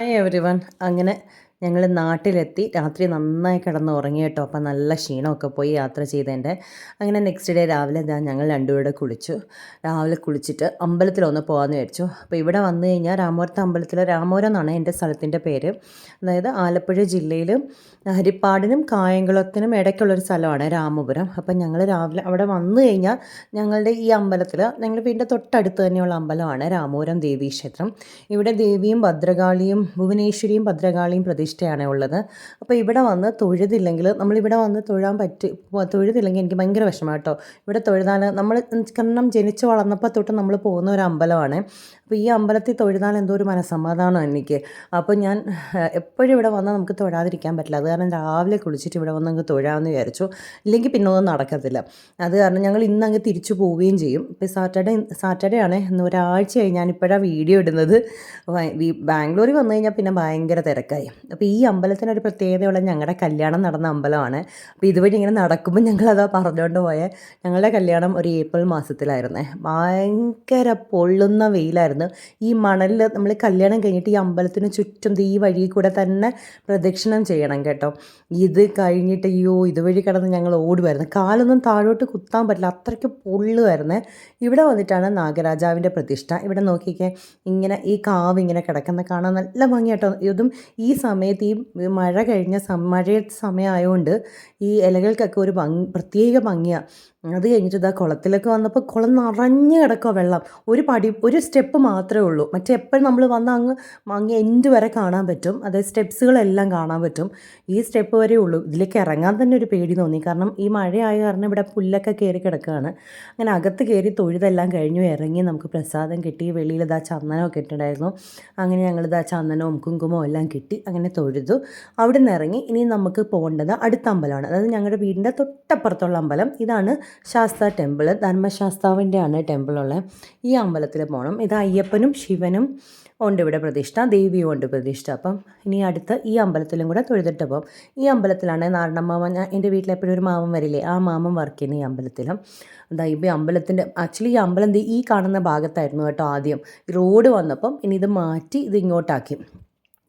Hi every one അങ്ങനെ ഞങ്ങൾ നാട്ടിലെത്തി. രാത്രി നന്നായി കിടന്ന് ഉറങ്ങി കേട്ടോ. അപ്പം നല്ല ക്ഷീണമൊക്കെ പോയി യാത്ര ചെയ്തതിന്റെ. അങ്ങനെ നെക്സ്റ്റ് ഡേ രാവിലെ ഞാൻ ഞങ്ങൾ രണ്ടുപേരുടെ കുളിച്ചു. രാവിലെ കുളിച്ചിട്ട് അമ്പലത്തിലൊന്ന് പോകാമെന്ന് വിചാരിച്ചു. അപ്പോൾ ഇവിടെ വന്നു കഴിഞ്ഞാൽ രാമപുരത്ത് അമ്പലത്തിൽ രാമപുരം എന്നാണ് എന്റെ സ്ഥലത്തിന്റെ പേര്. അതായത് ആലപ്പുഴ ജില്ലയിൽ ഹരിപ്പാടിനും കായംകുളത്തിനും ഇടയ്ക്കുള്ളൊരു സ്ഥലമാണ് രാമപുരം. അപ്പം ഞങ്ങൾ രാവിലെ അവിടെ വന്നു കഴിഞ്ഞാൽ ഞങ്ങളുടെ ഈ അമ്പലത്തിൽ ഞങ്ങൾ വീടിന്റെ തൊട്ടടുത്ത് തന്നെയുള്ള അമ്പലമാണ് രാമപുരം ദേവീക്ഷേത്രം. ഇവിടെ ദേവിയും ഭദ്രകാളിയും ഭുവനേശ്വരിയും ഭദ്രകാളിയും പ്രതിഷ്ഠയാണ് ഉള്ളത്. അപ്പോൾ ഇവിടെ വന്ന് തൊഴുതില്ലെങ്കിൽ നമ്മളിവിടെ വന്ന് തൊഴാൻ പറ്റി തൊഴുതില്ലെങ്കിൽ എനിക്ക് ഭയങ്കര വിഷമം കേട്ടോ. ഇവിടെ തൊഴുതാൽ നമ്മൾ കാരണം ജനിച്ചു വളർന്നപ്പോൾ തൊട്ട് നമ്മൾ പോകുന്ന ഒരു അമ്പലമാണ്. അപ്പോൾ ഈ അമ്പലത്തിൽ തൊഴുതാൽ എന്തോ ഒരു മനസ്സമാധാനം എനിക്ക്. അപ്പോൾ ഞാൻ എപ്പോഴും ഇവിടെ വന്നാൽ നമുക്ക് തൊഴാതിരിക്കാൻ പറ്റില്ല. അത് കാരണം രാവിലെ കുളിച്ചിട്ട് ഇവിടെ വന്ന് അങ്ങ് തൊഴാമെന്ന് വിചാരിച്ചു. ഇല്ലെങ്കിൽ പിന്നെ ഒന്നും നടക്കത്തില്ല. അത് കാരണം ഞങ്ങൾ ഇന്ന് അങ്ങ് തിരിച്ചു പോവുകയും ചെയ്യും. ഇപ്പോൾ സാറ്റർഡേ സാറ്റർഡേ ആണ്. ഇന്ന് ഒരാഴ്ചയായി ഞാനിപ്പോഴാണ് വീഡിയോ ഇടുന്നത്. ബാംഗ്ലൂരിൽ വന്നു കഴിഞ്ഞാൽ പിന്നെ ഭയങ്കര തിരക്കായി. അപ്പോൾ ഈ അമ്പലത്തിനൊരു പ്രത്യേകതയുള്ള ഞങ്ങളുടെ കല്യാണം നടന്ന അമ്പലമാണ്. അപ്പോൾ ഇതുവഴി ഇങ്ങനെ നടക്കുമ്പോൾ ഞങ്ങളതാ പറഞ്ഞുകൊണ്ട് പോയ. ഞങ്ങളുടെ കല്യാണം ഒരു ഏപ്രിൽ മാസത്തിലായിരുന്നേ. ഭയങ്കര പൊള്ളുന്ന വെയിലായിരുന്നു. ഈ മണലിൽ നമ്മൾ കല്യാണം കഴിഞ്ഞിട്ട് ഈ അമ്പലത്തിന് ചുറ്റും ഈ വഴി കൂടെ തന്നെ പ്രദക്ഷിണം ചെയ്യണം കേട്ടോ. ഇത് കഴിഞ്ഞിട്ട് അയ്യോ ഇതുവഴി കിടന്ന് ഞങ്ങൾ ഓടുമായിരുന്നു കാലൊന്നും താഴോട്ട് കുത്താൻ പറ്റില്ല. അത്രയ്ക്ക് പൊള്ളുമായിരുന്നു ഇവിടെ വന്നിട്ടാണ് നാഗരാജാവിന്റെ പ്രതിഷ്ഠ. ഇവിടെ നോക്കിക്കേ ഇങ്ങനെ ഈ കാവ് ഇങ്ങനെ കിടക്കുന്ന കാണാൻ നല്ല ഭംഗിയാട്ടോ. ഇതും ഈ സമയത്ത് ഈ മഴ കഴിഞ്ഞ മഴ സമയമായതുകൊണ്ട് ഈ ഇലകൾക്കൊക്കെ ഒരു ഭംഗി പ്രത്യേക ഭംഗിയാണ് അത് കഴിഞ്ഞിട്ട് ഇതാ കുളത്തിലൊക്കെ വന്നപ്പോൾ കുളം നിറഞ്ഞു കിടക്കുക വെള്ളം. ഒരു പടി ഒരു സ്റ്റെപ്പ് മാത്രമേ ഉള്ളൂ. മറ്റേ എപ്പോഴും നമ്മൾ വന്ന് അങ്ങ് അങ്ങ് എൻഡ് വരെ കാണാൻ പറ്റും. അതായത് സ്റ്റെപ്സുകളെല്ലാം കാണാൻ പറ്റും. ഈ സ്റ്റെപ്പ് വരെ ഉള്ളൂ. ഇതിലേക്ക് ഇറങ്ങാൻ തന്നെ ഒരു പേടി തോന്നി. കാരണം ഈ മഴയായ കാരണം ഇവിടെ പുല്ലൊക്കെ കയറി കിടക്കുകയാണ് അങ്ങനെ അകത്ത് കയറി തൊഴുതെല്ലാം കഴിഞ്ഞു. ഇറങ്ങി നമുക്ക് പ്രസാദം കിട്ടി. വെളിയിൽ ഇതാ ചന്ദനമൊക്കെ ഇട്ടിട്ടുണ്ടായിരുന്നു. അങ്ങനെ ഞങ്ങൾ ഇതാ ചന്ദനവും കുങ്കുമവും എല്ലാം കിട്ടി അങ്ങനെ തൊഴുതു. അവിടെ നിന്ന് ഇറങ്ങി ഇനി നമുക്ക് പോകേണ്ടത് അടുത്ത അമ്പലമാണ് അതായത് ഞങ്ങളുടെ വീടിന്റെ തൊട്ടപ്പുറത്തുള്ള അമ്പലം. ഇതാണ് ശാസ്ത്ര ടെമ്പിൾ. ധർമ്മശാസ്താവിന്റെയാണ് ടെമ്പിളുള്ളത് ഈ അമ്പലത്തിൽ പോകണം. ഇത് അയ്യപ്പനും ശിവനും ഉണ്ട് ഇവിടെ പ്രതിഷ്ഠ. ദേവിയും ഉണ്ട് പ്രതിഷ്ഠ. അപ്പം ഇനി അടുത്ത് ഈ അമ്പലത്തിലും കൂടെ തൊഴുതിട്ട് പോകും. ഈ അമ്പലത്തിലാണ് നാരണമാമൻ ഞാൻ എന്റെ വീട്ടിൽ എപ്പോഴും ഒരു മാമൻ വരില്ലേ? ആ മാമൻ വർക്ക് ചെയ്യുന്ന ഈ അമ്പലത്തിലും. അതാ ഈ അമ്പലത്തിന്റെ ആക്ച്വലി ഈ അമ്പലം ഈ കാണുന്ന ഭാഗത്തായിരുന്നു കേട്ടോ ആദ്യം. റോഡ് വന്നപ്പം ഇനി ഇത് മാറ്റി ഇത് ഇങ്ങോട്ടാക്കി.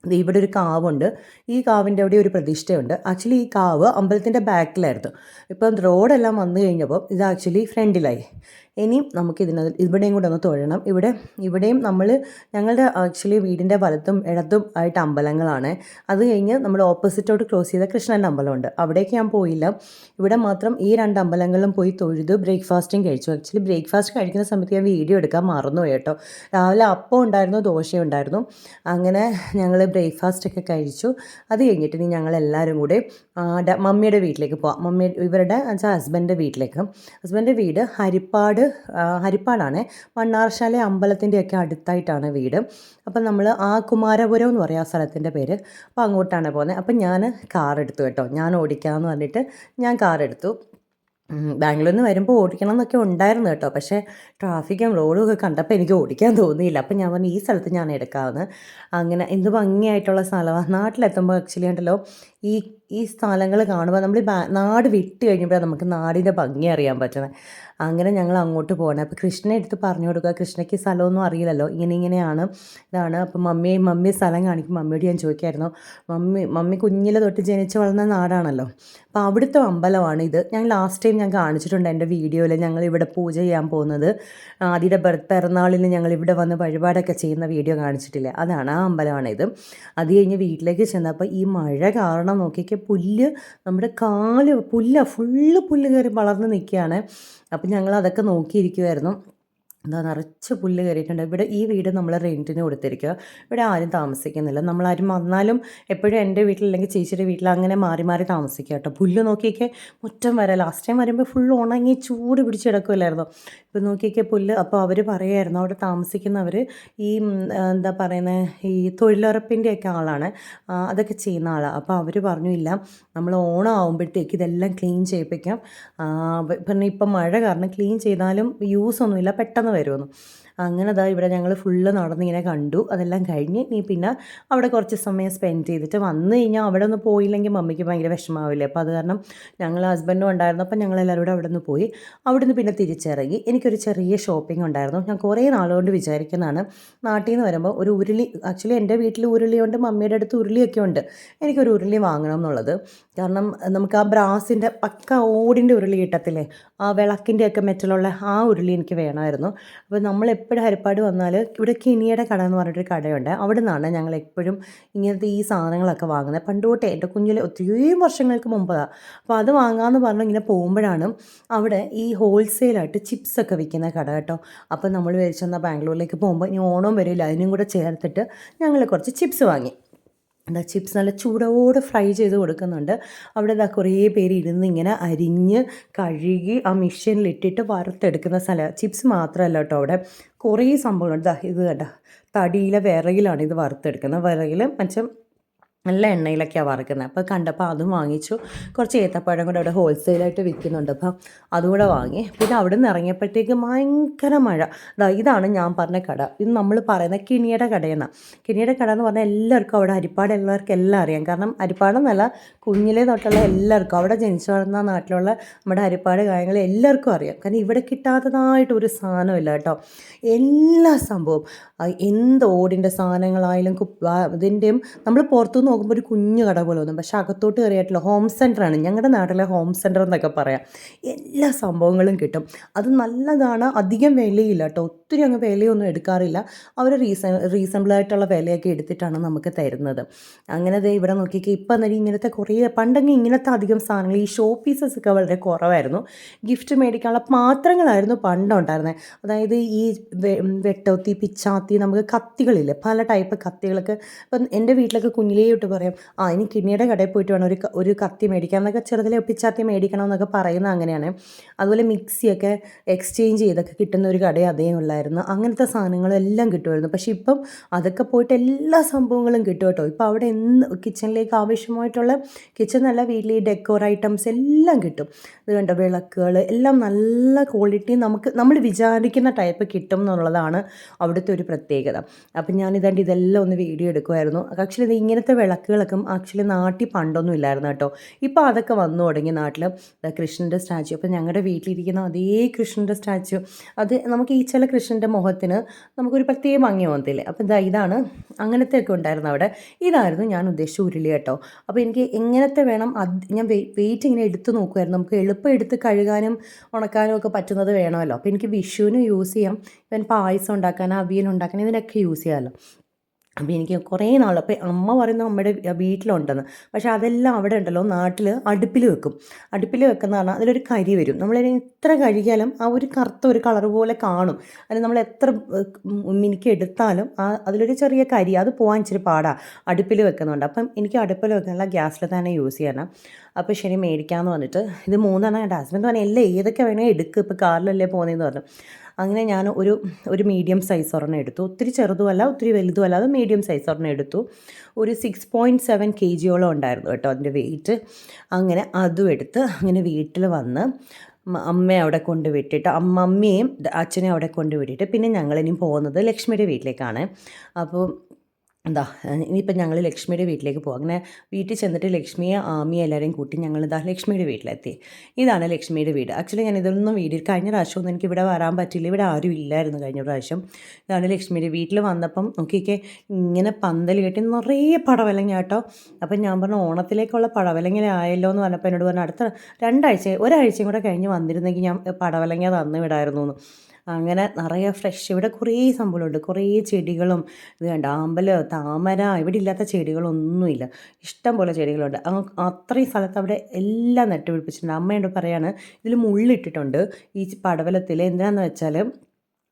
ഇവിടെ ഒരു കാവുണ്ട്. ഈ കാവിന്റെ അവിടെ ഒരു പ്രതിഷ്ഠയുണ്ട്. ആക്ച്വലി ഈ കാവ് അമ്പലത്തിന്റെ ബാക്കിലായിരുന്നു ഇപ്പം റോഡെല്ലാം വന്നു കഴിഞ്ഞപ്പം ഇത് ആക്ച്വലി ഫ്രണ്ടിലായി ഇനിയും നമുക്ക് ഇതിനകത്ത് ഇവിടെയും കൂടെ ഒന്ന് തൊഴണം. ഇവിടെ ഇവിടെയും നമ്മൾ ഞങ്ങളുടെ ആക്ച്വലി വീടിന്റെ വലത്തും ഇടത്തും ആയിട്ട് അമ്പലങ്ങളാണ്. അത് കഴിഞ്ഞ് നമ്മൾ ഓപ്പോസിറ്റോട്ട് ക്ലോസ് ചെയ്ത കൃഷ്ണന്റെ അമ്പലമുണ്ട്. അവിടേക്ക് ഞാൻ പോയില്ല. ഇവിടെ മാത്രം ഈ രണ്ട് അമ്പലങ്ങളിലും പോയി തൊഴുതു ബ്രേക്ക്ഫാസ്റ്റും കഴിച്ചു. ആക്ച്വലി ബ്രേക്ക്ഫാസ്റ്റ് കഴിക്കുന്ന സമയത്ത് ഞാൻ വീഡിയോ എടുക്കാൻ മറന്നു കേട്ടോ. രാവിലെ അപ്പം ഉണ്ടായിരുന്നു ദോശ ഉണ്ടായിരുന്നു. അങ്ങനെ ഞങ്ങൾ ബ്രേക്ക്ഫാസ്റ്റ് ഒക്കെ കഴിച്ചു. അത് കഴിഞ്ഞിട്ട് ഇനി ഞങ്ങളെല്ലാവരും കൂടെ മമ്മിയുടെ വീട്ടിലേക്ക് പോവാം. മമ്മി ഇവരുടെ ഹസ്ബൻഡിന്റെ വീട്ടിലേക്ക്. ഹസ്ബൻഡിന്റെ വീട് ഹരിപ്പാട് ഹരിപ്പാടാണ്. മണ്ണാർശാല അമ്പലത്തിന്റെയൊക്കെ അടുത്തായിട്ടാണ് വീട്. അപ്പം നമ്മൾ ആ കുമാരപുരം എന്ന് പറയും ആ സ്ഥലത്തിന്റെ പേര്. അപ്പോൾ അങ്ങോട്ടാണ് പോകുന്നത്. അപ്പം ഞാൻ കാർ എടുത്തു കേട്ടോ. ഞാൻ ഓടിക്കാമെന്ന് പറഞ്ഞിട്ട് ഞാൻ കാർ എടുത്തു. ബാംഗ്ലൂരിൽ നിന്ന് വരുമ്പോൾ ഓടിക്കണം എന്നൊക്കെ ഉണ്ടായിരുന്നു കേട്ടോ. പക്ഷേ ട്രാഫിക്കും റോഡും ഒക്കെ കണ്ടപ്പോൾ എനിക്ക് ഓടിക്കാൻ തോന്നിയില്ല. അപ്പം ഞാൻ പറഞ്ഞു ഈ സ്ഥലത്ത് ഞാൻ എടുക്കാമെന്ന് അങ്ങനെ എന്ത് ഭംഗിയായിട്ടുള്ള സ്ഥലമാണ് നാട്ടിലെത്തുമ്പോൾ ആക്ച്വലി ഉണ്ടല്ലോ ഈ ഈ സ്ഥലങ്ങൾ കാണുമ്പോൾ നമ്മൾ നാട് വിട്ട് കഴിയുമ്പോഴാണ് നമുക്ക് നാടിന്റെ ഭംഗി അറിയാൻ പറ്റുന്നത് അങ്ങനെ ഞങ്ങൾ അങ്ങോട്ട് പോകണം അപ്പോൾ കൃഷ്ണനെ എടുത്ത് പറഞ്ഞു കൊടുക്കുക. കൃഷ്ണയ്ക്ക് സ്ഥലമൊന്നും അറിയില്ലല്ലോ. ഇങ്ങനെ ഇങ്ങനെയാണ്. ഇതാണ്. അപ്പോൾ മമ്മിയെ മമ്മി സ്ഥലം കാണിക്കും. മമ്മിയോട് ഞാൻ ചോദിക്കായിരുന്നു. മമ്മി മമ്മി കുഞ്ഞിലെ തൊട്ട് ജനിച്ച് വളർന്ന നാടാണല്ലോ. അപ്പോൾ അവിടുത്തെ അമ്പലമാണ് ഇത്. ഞാൻ ലാസ്റ്റ് ടൈം ഞാൻ കാണിച്ചിട്ടുണ്ട് എന്റെ വീഡിയോയിൽ ഞങ്ങൾ ഇവിടെ പൂജ ചെയ്യാൻ പോകുന്നത്. ആദ്യയുടെ ബർത്ത് പിറന്നാളിന് ഞങ്ങൾ ഇവിടെ വന്ന് വഴിപാടൊക്കെ ചെയ്യുന്ന വീഡിയോ കാണിച്ചിട്ടില്ല? അതാണ് ആ അമ്പലമാണ് ഇത്. അത് കഴിഞ്ഞ് വീട്ടിലേക്ക് ചെന്നപ്പോൾ ഈ മഴ കാരണം നോക്കിയൊക്കെ പുല്ല് നമ്മുടെ കാൽ പുല്ല ഫുള്ള് പുല്ല് കയറി വളർന്ന് നിൽക്കുകയാണ്. അപ്പം ഞങ്ങൾ അതൊക്കെ നോക്കിയിരിക്കുമായിരുന്നു എന്താ നിറച്ച് പുല്ല് കയറിയിട്ടുണ്ട്. ഇവിടെ ഈ വീട് നമ്മൾ റെന്റിന് കൊടുത്തിരിക്കുക ഇവിടെ ആരും താമസിക്കുന്നില്ല. നമ്മളാരും വന്നാലും എപ്പോഴും എന്റെ വീട്ടിലല്ലെങ്കിൽ ചേച്ചിയുടെ വീട്ടിൽ അങ്ങനെ മാറി മാറി താമസിക്കുക കേട്ടോ. പുല്ല് നോക്കിയൊക്കെ മുറ്റം വരെ. ലാസ്റ്റ് ടൈം വരുമ്പോൾ ഫുൾ ഉണങ്ങി ചൂട് പിടിച്ച് കിടക്കുമല്ലായിരുന്നു ഇപ്പോൾ നോക്കിയൊക്കെ പുല്ല്. അപ്പോൾ അവർ പറയുമായിരുന്നു അവിടെ താമസിക്കുന്നവർ ഈ എന്താ പറയുന്നത് ഈ തൊഴിലുറപ്പിന്റെയൊക്കെ ആളാണ്. അതൊക്കെ ചെയ്യുന്ന ആളാണ് അപ്പോൾ അവർ പറഞ്ഞു ഇല്ല നമ്മൾ ഓണം ആകുമ്പോഴത്തേക്ക് ഇതെല്ലാം ക്ലീൻ ചെയ്യിപ്പിക്കാം. പിന്നെ ഇപ്പം മഴ കാരണം ക്ലീൻ ചെയ്താലും യൂസ് ഒന്നുമില്ല പെട്ടെന്ന് വരുമെന്ന്. അങ്ങനെ അതാ ഇവിടെ ഞങ്ങൾ ഫുള്ള് നടന്നിങ്ങനെ കണ്ടു. അതെല്ലാം കഴിഞ്ഞ് നീ പിന്നെ അവിടെ കുറച്ച് സമയം സ്പെൻഡ് ചെയ്തിട്ട് വന്നു കഴിഞ്ഞാൽ അവിടെ ഒന്ന് പോയില്ലെങ്കിൽ മമ്മിക്ക് ഭയങ്കര വിഷമാവില്ലേ. അപ്പോൾ അത് കാരണം ഞങ്ങൾ ഹസ്ബൻഡും ഉണ്ടായിരുന്നു. അപ്പോൾ ഞങ്ങൾ എല്ലാവരും കൂടെ അവിടെ നിന്ന് പോയി. അവിടെ നിന്ന് പിന്നെ തിരിച്ചിറങ്ങി. എനിക്കൊരു ചെറിയ ഷോപ്പിംഗ് ഉണ്ടായിരുന്നു. ഞാൻ കുറേ നാളുകൊണ്ട് വിചാരിക്കുന്നതാണ് നാട്ടിൽ നിന്ന് വരുമ്പോൾ ഒരു ഉരുളി ആക്ച്വലി എന്റെ വീട്ടിൽ ഉരുളിയുണ്ട് മമ്മിയുടെ അടുത്ത് ഉരുളിയൊക്കെ ഉണ്ട്. എനിക്കൊരു ഉരുളി വാങ്ങണം എന്നുള്ളത്. കാരണം നമുക്ക് ആ ബ്രാസിന്റെ പക്ക ഓടിന്റെ ഉരുളി കിട്ടത്തില്ലേ? ആ വിളക്കിന്റെയൊക്കെ മെറ്റലുള്ള ആ ഉരുളി എനിക്ക് വേണമായിരുന്നു. അപ്പോൾ നമ്മൾ എപ്പോഴും ഹരിപ്പാട് വന്നാൽ ഇവിടെ കിണിയുടെ കട എന്ന് പറഞ്ഞിട്ടൊരു കടയുണ്ട്. അവിടെ നിന്നാണ് ഞങ്ങൾ എപ്പോഴും ഇങ്ങനത്തെ ഈ സാധനങ്ങളൊക്കെ വാങ്ങുന്നത്. പണ്ട് തൊട്ടേ എന്റെ കുഞ്ഞിൽ ഒത്തിരിയും വർഷങ്ങൾക്ക് മുമ്പതാണ് അപ്പോൾ അത് വാങ്ങാമെന്ന് പറഞ്ഞ് ഇങ്ങനെ പോകുമ്പോഴാണ് അവിടെ ഈ ഹോൾസെയിലായിട്ട് ചിപ്സൊക്കെ വിൽക്കുന്ന കട കേട്ടോ. അപ്പോൾ നമ്മൾ വിചാരിച്ചെന്നാൽ ബാംഗ്ലൂരിലേക്ക് പോകുമ്പോൾ ഇനി ഓണവും വരില്ല. അതിനും കൂടെ ചേർത്തിട്ട് ഞങ്ങൾ കുറച്ച് ചിപ്സ് വാങ്ങി. എന്താ ചിപ്സ് നല്ല ചൂടോടെ ഫ്രൈ ചെയ്ത് കൊടുക്കുന്നുണ്ട്. അവിടെ ഇതാ കുറേ പേര് ഇരുന്ന് ഇങ്ങനെ അരിഞ്ഞ് കഴുകി ആ മെഷീനിലിട്ടിട്ട് വറുത്തെടുക്കുന്ന സ്ഥലം ചിപ്സ് മാത്രമല്ല കേട്ടോ അവിടെ. കുറേ സംഭവങ്ങളുണ്ട് ഇത് കേട്ടോ തടിയിലെ വിറകിലാണ് ഇത് വറുത്തെടുക്കുന്നത്. വിറകിൽ മറ്റേ നല്ല എണ്ണയിലൊക്കെയാണ് വറുക്കുന്നത്. അപ്പോൾ കണ്ടപ്പോൾ അതും വാങ്ങിച്ചു. കുറച്ച് ഏത്തപ്പഴം കൂടെ അവിടെ ഹോൾസെയിലായിട്ട് വിൽക്കുന്നുണ്ട്. അപ്പം അതുകൂടെ വാങ്ങി. പിന്നെ അവിടെ നിന്ന് ഇറങ്ങിയപ്പോഴത്തേക്ക് ഭയങ്കര മഴ. ഇതാണ് ഞാൻ പറഞ്ഞ കട. ഇത് നമ്മൾ പറയുന്ന കിണിയുടെ കടയെന്നാണ് കിണിയുടെ കട എന്ന് പറഞ്ഞാൽ എല്ലാവർക്കും അവിടെ അരിപ്പാട് എല്ലാവർക്കും എല്ലാം അറിയാം. കാരണം ഹരിപ്പാടെന്നല്ല കുഞ്ഞിലെ തൊട്ടുള്ള എല്ലാവർക്കും. അവിടെ ജനിച്ചു വളർന്ന നാട്ടിലുള്ള നമ്മുടെ അരിപ്പാട് കാര്യങ്ങൾ എല്ലാവർക്കും അറിയാം. കാരണം ഇവിടെ കിട്ടാത്തതായിട്ട് ഒരു സാധനമില്ല കേട്ടോ. എല്ലാ സംഭവവും. ആ, എന്ത് ഓടിന്റെ സാധനങ്ങളായാലും ഇതിന്റെയും നമ്മൾ പുറത്തുനിന്ന് നോക്കുമ്പോൾ ഒരു കുഞ്ഞു കട പോലെ തോന്നും. പക്ഷേ അകത്തോട്ട് കയറിയായിട്ടുള്ള ഹോം സെന്ററാണ് ഞങ്ങളുടെ നാട്ടിലെ ഹോം സെന്റർ എന്നൊക്കെ പറയാം. എല്ലാ സംഭവങ്ങളും കിട്ടും. അത് നല്ലതാണ്. അധികം വിലയില്ല കേട്ടോ. ഒത്തിരി അങ്ങ് വിലയൊന്നും എടുക്കാറില്ല. അവർ റീസൺ റീസണബിളായിട്ടുള്ള വിലയൊക്കെ എടുത്തിട്ടാണ് നമുക്ക് തരുന്നത്. അങ്ങനെ ദേ ഇവിടെ നോക്കിയൊക്കെ ഇപ്പം എന്നാൽ ഇങ്ങനത്തെ കുറേ പണ്ടെങ്കിൽ ഇങ്ങനത്തെ അധികം സാധനങ്ങൾ ഈ ഷോ പീസസ് ഒക്കെ വളരെ കുറവായിരുന്നു. ഗിഫ്റ്റ് മേടിക്കാനുള്ള പാത്രങ്ങളായിരുന്നു പണ്ടുണ്ടായിരുന്നത് അതായത് ഈ വെട്ടോത്തി പിച്ചാത്തി നമുക്ക് കത്തികളില്ലേ? പല ടൈപ്പ് കത്തികളൊക്കെ. ഇപ്പം എന്റെ വീട്ടിലൊക്കെ കുഞ്ഞിലേ തൊട്ട് പറയും ആ ഇനി കിണ്ണിയുടെ കടയിൽ പോയിട്ട് വേണം ഒരു ഒരു കത്തി മേടിക്കാൻ എന്നൊക്കെ ചെറുതിലെ ഒപ്പിച്ചാത്തി മേടിക്കണം എന്നൊക്കെ പറയുന്നത് അങ്ങനെയാണ്. അതുപോലെ മിക്സിയൊക്കെ എക്സ്ചേഞ്ച് ചെയ്തൊക്കെ കിട്ടുന്ന ഒരു കട അതേ ഉള്ളായിരുന്നു. അങ്ങനത്തെ സാധനങ്ങളെല്ലാം കിട്ടുമായിരുന്നു. പക്ഷേ ഇപ്പം അതൊക്കെ പോയിട്ട് എല്ലാ സംഭവങ്ങളും കിട്ടും കേട്ടോ. ഇപ്പോൾ അവിടെ എന്ന് കിച്ചണിലേക്ക് ആവശ്യമായിട്ടുള്ള കിച്ചൺ നല്ല വീട്ടിൽ ഡെക്കോർ ഐറ്റംസ് എല്ലാം കിട്ടും. ഇത് കണ്ടോ വിളക്കുകൾ എല്ലാം നല്ല ക്വാളിറ്റി നമുക്ക് നമ്മൾ വിചാരിക്കുന്ന ടൈപ്പ് കിട്ടും എന്നുള്ളതാണ് അവിടുത്തെ ഒരു പ്രത്യേകത. അപ്പം ഞാനിതാണ്ട് ഇതെല്ലാം ഒന്ന് വീഡിയോ എടുക്കുമായിരുന്നു പക്ഷേ ഇത് ഇങ്ങനത്തെ വിളക്കുകളൊക്കെ ആക്ച്വലി നാട്ടിൽ പണ്ടൊന്നും ഇല്ലായിരുന്നു കേട്ടോ. ഇപ്പോൾ അതൊക്കെ വന്നു തുടങ്ങി നാട്ടിൽ കൃഷ്ണന്റെ സ്റ്റാച്ചു അപ്പോൾ ഞങ്ങളുടെ വീട്ടിലിരിക്കുന്ന അതേ കൃഷ്ണന്റെ സ്റ്റാച്ചു അത് നമുക്ക് ഈ ചില കൃഷ്ണന്റെ മുഖത്തിന് നമുക്കൊരു പ്രത്യേക ഭംഗി തോന്നത്തില്ലേ? അപ്പോൾ ഇതാ ഇതാണ്. അങ്ങനത്തെ ഒക്കെ ഉണ്ടായിരുന്നു അവിടെ. ഇതായിരുന്നു ഞാൻ ഉദ്ദേശിച്ച ഉരുളി കേട്ടോ. അപ്പോൾ എനിക്ക് എങ്ങനത്തെ വേണം അത് ഞാൻ വെയിറ്റ് ഇങ്ങനെ എടുത്ത് നോക്കുമായിരുന്നു നമുക്ക് എളുപ്പം എടുത്ത് കഴുകാനും ഉണക്കാനും ഒക്കെ പറ്റുന്നത് വേണമല്ലോ. അപ്പോൾ എനിക്ക് വിഷുവിന് യൂസ് ചെയ്യാം. ഇവൻ പായസം ഉണ്ടാക്കാൻ അവിയൽ ഉണ്ടാക്കാൻ ഇതിനൊക്കെ യൂസ് ചെയ്യാമല്ലോ. അപ്പോൾ എനിക്ക് കുറേ നാൾ അപ്പോൾ അമ്മ പറയുന്ന അമ്മയുടെ വീട്ടിലുണ്ടെന്ന്. പക്ഷേ അതെല്ലാം അവിടെ ഉണ്ടല്ലോ നാട്ടിൽ അടുപ്പിൽ വെക്കും. അടുപ്പിൽ വെക്കുന്ന പറഞ്ഞാൽ അതിലൊരു കരി വരും. നമ്മളതിനെ എത്ര കഴുകിയാലും ആ ഒരു കറുത്ത ഒരു കളർ പോലെ കാണും. അതിന് നമ്മൾ എത്ര മിനിക്ക് എടുത്താലും ആ അതിലൊരു ചെറിയ കരി അത് പോകാൻ ഇച്ചിരി പാടാണ് അടുപ്പിൽ വെക്കുന്നുണ്ട് അപ്പം എനിക്ക് അടുപ്പിൽ വെക്കാനുള്ള ഗ്യാസിൽ തന്നെ യൂസ് ചെയ്യണം. അപ്പോൾ ശരി മേടിക്കാമെന്ന് പറഞ്ഞിട്ട് ഇത് മൂന്നെണ്ണം എന്റെ ഹസ്ബൻഡ് പറഞ്ഞാൽ എല്ലാം ഏതൊക്കെ വേണേൽ എടുക്കുക ഇപ്പോൾ കാറിലല്ലേ പോകുന്നതെന്ന് പറഞ്ഞു. അങ്ങനെ ഞാൻ ഒരു ഒരു മീഡിയം സൈസ് ഒരെണ്ണം എടുത്തു. ഒത്തിരി ചെറുതുമല്ല ഒത്തിരി വലുതുമല്ല അത് മീഡിയം സൈസ് ഒരെണ്ണം എടുത്തു. ഒരു സിക്സ് പോയിന്റ് സെവൻ കെ ജിയോളം ഉണ്ടായിരുന്നു കേട്ടോ അതിന്റെ വെയിറ്റ് അങ്ങനെ അതും എടുത്ത് അങ്ങനെ വീട്ടിൽ വന്ന് അമ്മയെ അവിടെ കൊണ്ട് വിട്ടിട്ട് അമ്മ അമ്മയും അച്ഛനെ അവിടെ കൊണ്ട് വിട്ടിട്ട് പിന്നെ ഞങ്ങളിനി പോകുന്നത് ലക്ഷ്മിയുടെ വീട്ടിലേക്കാണ്. അപ്പോൾ എന്താ ഇനിയിപ്പോൾ ഞങ്ങൾ ലക്ഷ്മിയുടെ വീട്ടിലേക്ക് പോകും അങ്ങനെ വീട്ടിൽ ചെന്നിട്ട് ലക്ഷ്മിയെ ആമിയെ എല്ലാവരെയും കൂട്ടി ഞങ്ങൾ ഇതാ ലക്ഷ്മിയുടെ വീട്ടിലെത്തി. ഇതാണ് ലക്ഷ്മിയുടെ വീട്. ആക്ച്വലി ഞാൻ ഇതൊന്നും വീട്ടിൽ കഴിഞ്ഞ പ്രാവശ്യമൊന്നും എനിക്ക് ഇവിടെ വരാൻ പറ്റില്ല ഇവിടെ ആരും ഇല്ലായിരുന്നു കഴിഞ്ഞ പ്രാവശ്യം. ഇതാണ് ലക്ഷ്മിയുടെ വീട്ടിൽ വന്നപ്പം നോക്കിയൊക്കെ ഇങ്ങനെ പന്തൽ കെട്ടി നിറയെ പടവലങ്ങ കേട്ടോ. അപ്പം ഞാൻ പറഞ്ഞു ഓണത്തിലേക്കുള്ള പടവലങ്ങ എന്ന് പറഞ്ഞപ്പോൾ എന്നോട് പറഞ്ഞു അടുത്ത രണ്ടാഴ്ച ഒരാഴ്ചയും കൂടെ കഴിഞ്ഞ് വന്നിരുന്നെങ്കിൽ ഞാൻ പടവലങ്ങ തന്നു വിടായിരുന്നു എന്ന്. അങ്ങനെ നിറയെ ഫ്രഷ് ഇവിടെ കുറേ സംഭവമുണ്ട് കുറേ ചെടികളും ഇത് കണ്ട? ആമ്പൽ താമര ഇവിടെ ഇല്ലാത്ത ചെടികളൊന്നുമില്ല. ഇഷ്ടം പോലെ ചെടികളുണ്ട്. അത്രയും സ്ഥലത്ത് അവിടെ എല്ലാം നട്ടുപിടിപ്പിച്ചിട്ടുണ്ട്. അമ്മയോട് പറയാണ് ഇതിൽ മുള്ളിട്ടിട്ടുണ്ട്. ഈ പടവലത്തിൽ എന്തിനാന്ന് വെച്ചാൽ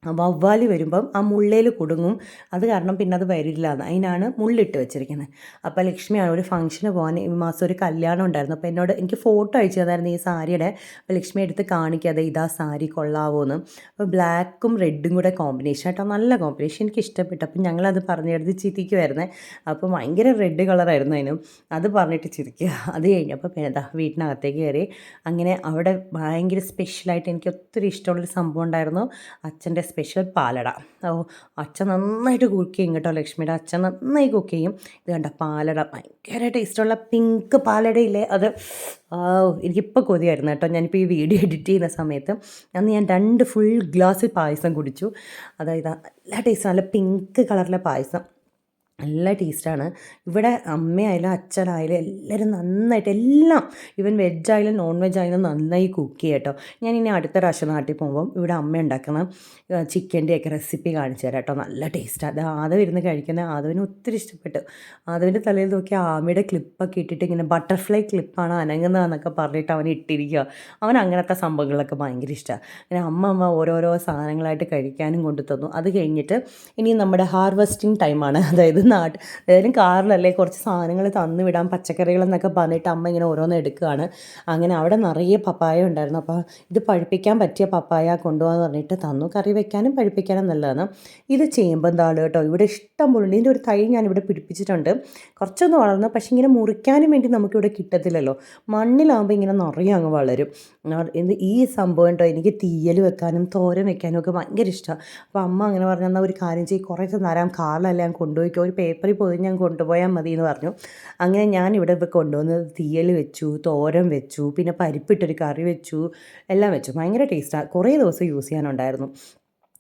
വവ്വാൽ വരുമ്പം ആ മുള്ളയിൽ കുടുങ്ങും. അത് കാരണം പിന്നെ അത് വരില്ല അതിനാണ് മുള്ളിട്ട് വെച്ചിരിക്കുന്നത്. അപ്പോൾ ലക്ഷ്മിയാണ് ഒരു ഫംഗ്ഷന് പോകാൻ ഈ മാസം ഒരു കല്യാണം ഉണ്ടായിരുന്നു. അപ്പോൾ എന്നോട് എനിക്ക് ഫോട്ടോ അയച്ചു തന്നായിരുന്നു ഈ സാരിയുടെ. അപ്പോൾ ലക്ഷ്മി എടുത്ത് കാണിക്കാതെ ഇതാ സാരി കൊള്ളാവോ എന്ന്. അപ്പോൾ ബ്ലാക്കും റെഡും കൂടെ കോമ്പിനേഷൻ ആയിട്ടോ. നല്ല കോമ്പിനേഷൻ എനിക്ക് ഇഷ്ടപ്പെട്ടു. അപ്പം ഞങ്ങളത് പറഞ്ഞെടുത്ത് ചിരിക്കുമായിരുന്നേ അപ്പോൾ ഭയങ്കര റെഡ് കളറായിരുന്നു അതിനും. അത് പറഞ്ഞിട്ട് ചിരിക്കുക. അത് കഴിഞ്ഞപ്പോൾ പിന്നെ എന്താ വീട്ടിനകത്തേക്ക് കയറി. അങ്ങനെ അവിടെ ഭയങ്കര സ്പെഷ്യലായിട്ട് എനിക്ക് ഒത്തിരി ഇഷ്ടമുള്ളൊരു സംഭവം ഉണ്ടായിരുന്നു. അച്ഛന്റെ സ്പെഷ്യൽ പാലട. ഓ അച്ഛൻ നന്നായിട്ട് കുക്ക് ചെയ്യും കേട്ടോ ലക്ഷ്മിയുടെ. അച്ഛൻ നന്നായി കുക്ക് ചെയ്യും. ഇത് കണ്ട പാലട ഭയങ്കര ടേസ്റ്റുള്ള പിങ്ക് പാലടയില്ലേ അത്? എനിക്കിപ്പോൾ കൊതിയായിരുന്നു കേട്ടോ. ഞാനിപ്പോൾ ഈ വീഡിയോ എഡിറ്റ് ചെയ്യുന്ന സമയത്ത് അന്ന് ഞാൻ രണ്ട് ഫുൾ ഗ്ലാസ് പായസം കുടിച്ചു. അതായത് നല്ല ടേസ്റ്റ് നല്ല പിങ്ക് കളറിലെ പായസം. നല്ല ടേസ്റ്റാണ്. ഇവിടെ അമ്മയായാലും അച്ഛനായാലും എല്ലാവരും നന്നായിട്ട് എല്ലാം ഇവൻ വെജ് നോൺ വെജ് ആയാലും നന്നായി കുക്ക് ചെയ്യാം കേട്ടോ. ഞാൻ ഇനി അടുത്ത പ്രാവശ്യം നാട്ടിൽ പോകുമ്പം ഇവിടെ അമ്മ ഉണ്ടാക്കുന്ന ചിക്കന്റെയൊക്കെ റെസിപ്പി കാണിച്ചു തരാം കേട്ടോ. നല്ല ടേസ്റ്റാണ് അത് ആദവ് ഇരുന്ന് കഴിക്കുന്ന ആദവിന് ഒത്തിരി ഇഷ്ടപ്പെട്ടു. ആദവിന്റെ തലയിൽ നോക്കി ആമയുടെ ക്ലിപ്പൊക്കെ ഇട്ടിട്ട് ഇങ്ങനെ ബട്ടർഫ്ലൈ ക്ലിപ്പാണ് അനങ്ങുന്നതെന്നൊക്കെ പറഞ്ഞിട്ട് അവൻ ഇട്ടിരിക്കുക അവൻ അങ്ങനത്തെ സംഭവങ്ങളൊക്കെ ഭയങ്കര ഇഷ്ടമാണ് അങ്ങനെ അമ്മ അമ്മ ഓരോരോ സാധനങ്ങളായിട്ട് കഴിക്കാനും കൊണ്ടു തന്നു അത് കഴിഞ്ഞിട്ട് ഇനി നമ്മുടെ ഹാർവെസ്റ്റിംഗ് ടൈമാണ് അതായത് നാട്ട് ഏതായാലും കാറിലല്ലേ കുറച്ച് സാധനങ്ങൾ തന്നു വിടാം പച്ചക്കറികളെന്നൊക്കെ പറഞ്ഞിട്ട് അമ്മ ഇങ്ങനെ ഓരോന്ന് എടുക്കുകയാണ്. അങ്ങനെ അവിടെ നിറയെ പപ്പായ ഉണ്ടായിരുന്നു. അപ്പോൾ ഇത് പഴുപ്പിക്കാൻ പറ്റിയ പപ്പായ കൊണ്ടുപോകാന്ന് പറഞ്ഞിട്ട് തന്നു. കറി വെക്കാനും പഴുപ്പിക്കാനും നല്ലതാണ്. ഇത് ചേമ്പന്താൾ കേട്ടോ. ഇവിടെ ഇഷ്ടം പോലെ ഇതിന്റെ ഒരു തൈ ഞാനിവിടെ പിടിപ്പിച്ചിട്ടുണ്ട്. കുറച്ചൊന്ന് വളർന്നു പക്ഷേ ഇങ്ങനെ മുറിക്കാനും വേണ്ടി നമുക്കിവിടെ കിട്ടത്തില്ലല്ലോ. മണ്ണിലാകുമ്പോൾ ഇങ്ങനെ നിറയെ അങ്ങ് വളരും. ഈ സംഭവം കേട്ടോ. എനിക്ക് തീയൽ വെക്കാനും തോരൻ വെക്കാനും ഒക്കെ ഭയങ്കര ഇഷ്ടമാണ്. അപ്പോൾ അമ്മ അങ്ങനെ പറഞ്ഞാൽ ഒരു കാര്യം ചെയ്യും. കുറേ നേരം കാറിലല്ല കൊണ്ടുപോയിക്കോ. ഒരു പേപ്പറിൽ പോയി ഞാൻ കൊണ്ടുപോയാൽ മതി എന്ന് പറഞ്ഞു. അങ്ങനെ ഞാൻ ഇവിടെ കൊണ്ടുവന്ന് തീയൽ വെച്ചു തോരൻ വെച്ചു പിന്നെ പരിപ്പിട്ടൊരു കറി വെച്ചു എല്ലാം വെച്ചു. ഭയങ്കര ടേസ്റ്റാണ് കുറേ ദിവസം യൂസ് ചെയ്യാനുണ്ടായിരുന്നു.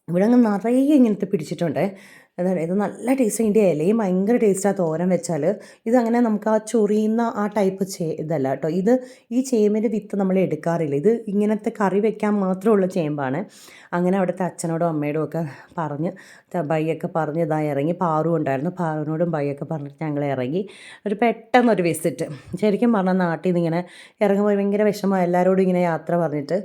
ഇവിടെ അങ്ങ് നിറയെ ഇങ്ങനത്തെ പിടിച്ചിട്ടുണ്ട്. അതാണ് ഇത് നല്ല ടേസ്റ്റ് ഇതിന്റെ ഇലയും ഭയങ്കര ടേസ്റ്റാണ് തോരൻ വെച്ചാൽ ഇതങ്ങനെ നമുക്ക് ആ ചൊറിയുന്ന ആ ടൈപ്പ് ചേ ഇതല്ല കേട്ടോ. ഇത് ഈ ചേമ്പിന്റെ വിത്ത് നമ്മൾ എടുക്കാറില്ല. ഇത് ഇങ്ങനത്തെ കറി വെക്കാൻ മാത്രമുള്ള ചേമ്പാണ്. അങ്ങനെ അവിടുത്തെ അച്ഛനോടും അമ്മയോടും ഒക്കെ പറഞ്ഞ് ബൈയൊക്കെ പറഞ്ഞ് ഇതായി ഇറങ്ങി. പാറു ഉണ്ടായിരുന്നു. പാറുവിനോടും ബൈയൊക്കെ പറഞ്ഞിട്ട് ഞങ്ങൾ ഇറങ്ങി. ഒരു പെട്ടെന്നൊരു വിസിറ്റ് ശരിക്കും പറഞ്ഞാൽ നാട്ടിൽ നിന്ന് ഇങ്ങനെ ഇറങ്ങുമ്പോൾ ഭയങ്കര വിഷമം. എല്ലാവരോടും ഇങ്ങനെ യാത്ര പറഞ്ഞിട്ട്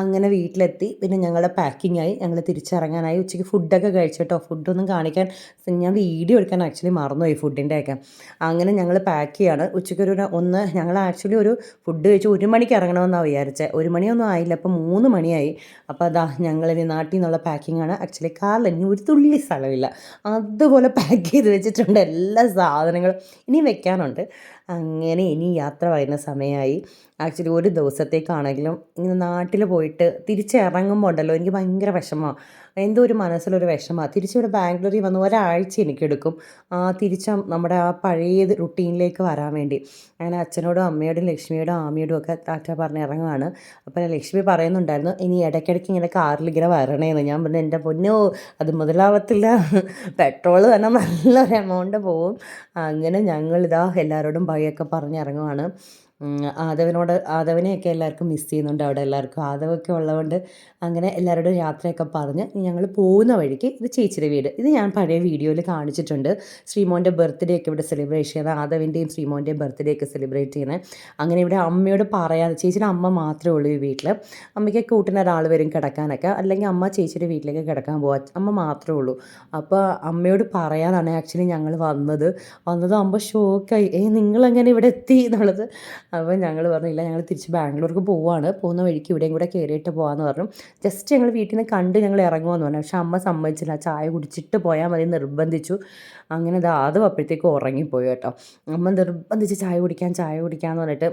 അങ്ങനെ വീട്ടിലെത്തി. പിന്നെ ഞങ്ങളുടെ പാക്കിംഗ് ആയി. ഞങ്ങൾ തിരിച്ചിറങ്ങാനായി. ഉച്ചയ്ക്ക് ഫുഡൊക്കെ കഴിച്ചു കേട്ടോ ഫുഡൊന്നും കാണിക്കാൻ ഞാൻ വീഡിയോ എടുക്കാൻ ആക്ച്വലി മറന്നുപോയി ഫുഡിന്റെ ഒക്കെ. അങ്ങനെ ഞങ്ങൾ പാക്ക് ചെയ്യാണ്. ഉച്ചയ്ക്ക് ഒരു ഒന്ന് ഞങ്ങൾ ആക്ച്വലി ഒരു ഫുഡ് കഴിച്ച് ഒരു മണിക്ക് ഇറങ്ങണമെന്നാണ് വിചാരിച്ചത് ഒരു മണിയൊന്നും ആയില്ല. അപ്പോൾ മൂന്ന് മണിയായി. അപ്പോൾ അതാ ഞങ്ങളിനി നാട്ടിൽ നിന്നുള്ള പാക്കിംഗ് ആണ്. ആക്ച്വലി കാറിൽ ഇനി ഒരു തുള്ളി സ്ഥലമില്ല. അതുപോലെ പാക്ക് ചെയ്ത് വെച്ചിട്ടുണ്ട് എല്ലാ സാധനങ്ങളും. ഇനി വെക്കാനുണ്ട്. അങ്ങനെ ഇനി യാത്ര വരുന്ന സമയമായി. ആക്ച്വലി ഒരു ദിവസത്തേക്കാണെങ്കിലും ഇങ്ങനെ നാട്ടിൽ പോയിട്ട് തിരിച്ചിറങ്ങുമ്പോൾ ഉണ്ടല്ലോ എനിക്ക് ഭയങ്കര വിഷമമാണ് എന്തോ ഒരു മനസ്സിലൊരു വിഷമമാണ് തിരിച്ചിവിടെ ബാംഗ്ലൂരിൽ വന്ന് ഒരാഴ്ച എനിക്കെടുക്കും. ആ തിരിച്ച നമ്മുടെ ആ പഴയ റുട്ടീനിലേക്ക് വരാൻ വേണ്ടി. അങ്ങനെ അച്ഛനോടും അമ്മയോടും ലക്ഷ്മിയോടും ആമിയോടും ഒക്കെ ടാറ്റ പറഞ്ഞ് ഇറങ്ങുകയാണ് അപ്പോൾ ലക്ഷ്മി പറയുന്നുണ്ടായിരുന്നു ഇനി ഇടയ്ക്കിടയ്ക്ക് ഇങ്ങനെ കാറിൽ ഇങ്ങനെ വരണേന്ന്. ഞാൻ പറഞ്ഞു എന്റെ പൊന്നോ അത് മുതലാവത്തില്ല. പെട്രോൾ തന്നെ നല്ലൊരു എമൗണ്ട് പോവും. അങ്ങനെ ഞങ്ങളിതാ എല്ലാവരോടും ബൈയൊക്കെ ഒക്കെ ഇറങ്ങുവാണ്. ആദവനോട് ആദവനെയൊക്കെ എല്ലാവർക്കും മിസ് ചെയ്യുന്നുണ്ട് അവിടെ എല്ലാവർക്കും. ആദവൊക്കെ ഉള്ളതുകൊണ്ട് അങ്ങനെ എല്ലാവരോടും യാത്രയൊക്കെ പറഞ്ഞ് ഞങ്ങൾ പോകുന്ന വഴിക്ക് ഇത് ചേച്ചിയുടെ വീട്. ഇത് ഞാൻ പഴയ വീഡിയോയിൽ കാണിച്ചിട്ടുണ്ട്. ശ്രീമോന്റെ ബർത്ത്ഡേ ഒക്കെ ഇവിടെ സെലിബ്രേറ്റ് ചെയ്യുന്നത് ആദവിന്റെയും ശ്രീമോന്റെയും ബർത്ത്ഡേ ഒക്കെ സെലിബ്രേറ്റ് ചെയ്യുന്നത് അങ്ങനെ ഇവിടെ അമ്മയോട് പറയാതെ ചേച്ചിയുടെ അമ്മ മാത്രമേ ഉള്ളൂ ഈ വീട്ടിൽ അമ്മയ്ക്ക് കൂട്ടുന്ന ഒരാൾ വരും കിടക്കാനൊക്കെ. അല്ലെങ്കിൽ അമ്മ ചേച്ചിയുടെ വീട്ടിലേക്ക് കിടക്കാൻ പോവാ. അമ്മ മാത്രമേ ഉള്ളൂ. അപ്പോൾ അമ്മയോട് പറയാതാണ് ആക്ച്വലി ഞങ്ങൾ വന്നത്. വന്നത് അമ്മ ഷോക്കായി ഏ നിങ്ങളെങ്ങനെ ഇവിടെ എത്തി? എന്നുള്ളത്. അപ്പോൾ ഞങ്ങൾ പറഞ്ഞു ഇല്ല ഞങ്ങൾ തിരിച്ച് ബാംഗ്ലൂർക്ക് പോവുകയാണ് പോകുന്ന വഴിക്ക് ഇവിടെയും കൂടെ കയറിയിട്ട് പോകാമെന്ന് പറഞ്ഞു. ജസ്റ്റ് ഞങ്ങൾ വീട്ടിൽ നിന്ന് കണ്ട് ഞങ്ങൾ ഇറങ്ങുമെന്ന് പറഞ്ഞു. പക്ഷെ അമ്മ സമ്മതിച്ചില്ല. ചായ കുടിച്ചിട്ട് പോയാൽ മതി നിർബന്ധിച്ചു. അങ്ങനെ ആദ്യം അപ്പോഴത്തേക്ക് ഉറങ്ങിപ്പോയി കേട്ടോ. അമ്മ നിർബന്ധിച്ച് ചായ കുടിക്കാൻ ചായ കുടിക്കാമെന്ന് പറഞ്ഞിട്ട്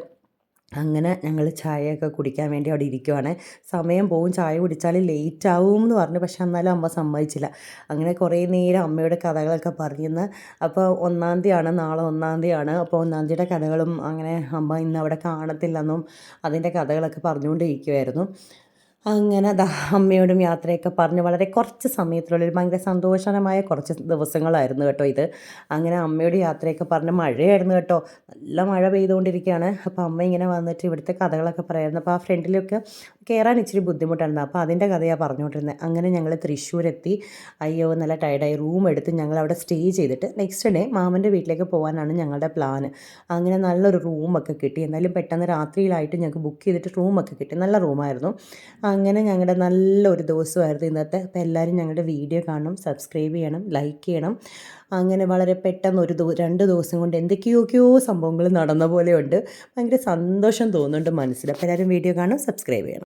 അങ്ങനെ ഞങ്ങൾ ചായയൊക്കെ കുടിക്കാൻ വേണ്ടി അവിടെ ഇരിക്കുവാണ്. സമയം പോവും. ചായ കുടിച്ചാൽ ലേറ്റ് ആവും എന്ന് പറഞ്ഞു. പക്ഷെ എന്നാലും അമ്മ സമ്മതിച്ചില്ല. അങ്ങനെ കുറേ നേരം അമ്മയുടെ കഥകളൊക്കെ പറയുന്ന അപ്പോൾ ഒന്നാം തീയതിയാണ്. നാളെ ഒന്നാം തീയതിയാണ്. അപ്പോൾ ഒന്നാം തീയതിയുടെ കഥകളും അങ്ങനെ അമ്മ ഇന്ന് അവിടെ കാണത്തില്ലെന്നും അതിന്റെ കഥകളൊക്കെ പറഞ്ഞുകൊണ്ടിരിക്കുമായിരുന്നു അങ്ങനെ ദാ അമ്മയോടും യാത്രയൊക്കെ പറഞ്ഞ് വളരെ കുറച്ച് സമയത്തിനുള്ളിൽ ഭയങ്കര സന്തോഷകരമായ കുറച്ച് ദിവസങ്ങളായിരുന്നു കേട്ടോ ഇത്. അങ്ങനെ അമ്മയോട് യാത്രയൊക്കെ പറഞ്ഞ് മഴയായിരുന്നു കേട്ടോ. നല്ല മഴ പെയ്തുകൊണ്ടിരിക്കുകയാണ്. അപ്പോൾ അമ്മ ഇങ്ങനെ വന്നിട്ട് ഇവിടുത്തെ കഥകളൊക്കെ പറയായിരുന്നു. അപ്പോൾ ആ ഫ്രണ്ടിലൊക്കെ കയറാൻ ഇച്ചിരി ബുദ്ധിമുട്ടായിരുന്നു. അപ്പോൾ അതിന്റെ കഥയാണ് പറഞ്ഞുകൊണ്ടിരുന്നത് അങ്ങനെ ഞങ്ങൾ തൃശ്ശൂരെത്തി. അയ്യോ നല്ല ടയർഡായി റൂം എടുത്ത് ഞങ്ങൾ അവിടെ സ്റ്റേ ചെയ്തിട്ട് നെക്സ്റ്റ് ഡേ മാമന്റെ വീട്ടിലേക്ക് പോകാനാണ് ഞങ്ങളുടെ പ്ലാൻ അങ്ങനെ നല്ലൊരു റൂമൊക്കെ കിട്ടി. എന്നാലും പെട്ടെന്ന് രാത്രിയിലായിട്ട് ഞങ്ങൾക്ക് ബുക്ക് ചെയ്തിട്ട് റൂമൊക്കെ കിട്ടി. നല്ല റൂമായിരുന്നു അങ്ങനെ ഞങ്ങളുടെ നല്ലൊരു ദിവസമായിരുന്നു ഇന്നത്തെ. അപ്പോൾ എല്ലാവരും ഞങ്ങളുടെ വീഡിയോ കാണണം സബ്സ്ക്രൈബ് ചെയ്യണം ലൈക്ക് ചെയ്യണം. അങ്ങനെ വളരെ പെട്ടെന്ന് ഒരു രണ്ട് ദിവസം കൊണ്ട് എന്തൊക്കെയൊക്കെയോ സംഭവങ്ങൾ നടന്ന പോലെയുണ്ട്. ഭയങ്കര സന്തോഷം തോന്നുന്നുണ്ട് മനസ്സിൽ അപ്പോൾ എല്ലാവരും വീഡിയോ കാണും സബ്സ്ക്രൈബ് ചെയ്യണം.